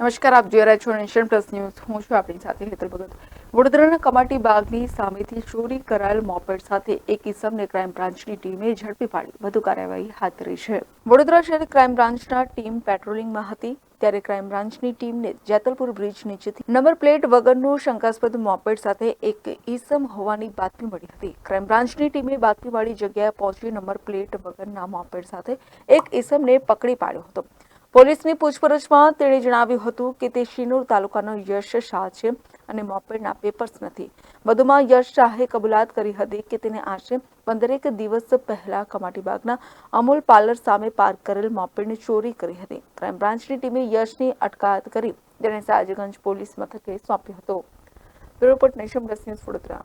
નમસ્કાર, આપ જોઈ રહ્યા છો નેશન પ્લસ ન્યૂઝ. હું છું આપણી સાથે હેતલ ભગત. વડોદરાના કમાટી બાગની સામેથી ચોરી કરાયેલ મોપેડ સાથે એક ઇસમને ક્રાઇમ બ્રાન્ચની ટીમે ઝડપી પાડી. વધુ કાર્યવાહી હાથ ધરી છે. વડોદરા શહેર ક્રાઇમ બ્રાન્ચના ટીમ પેટ્રોલિંગમાં હતી. ત્યારે ક્રાઇમ બ્રાન્ચની ટીમને જેતલપુર બ્રિજ નીચેથી નંબર પ્લેટ વગરનું શંકાસ્પદ મોપેડ સાથે એક ઈસમ હોવાની બાતમી મળી હતી. ક્રાઇમ બ્રાન્ચની ટીમે બાતમીવાળી જગ્યાએ પહોંચી નંબર પ્લેટ વગરના મોપેડ સાથે એક ઈસમને પકડી પાડ્યો હતો. પોલીસની પૂછપરછમાં તેણે જણાવ્યું હતું કે તે શિનોર તાલુકાનો યશ શાહ છે અને મોપેડના પેપર્સ નથી. વધુમાં યશ શાહે કબૂલાત કરી હતી કે તેને આશરે પંદરેક દિવસ પહેલા કમાટીબાગના અમૂલ પાર્લર સામે પાર્ક કરેલ મોપેડની ચોરી કરી હતી. ક્રાઇમ બ્રાન્ચની ટીમે યશની અટકાયત કરી તેને સાજગંજ પોલીસ મથકે સોંપ્યો હતો. Report nation plus news Vadodara.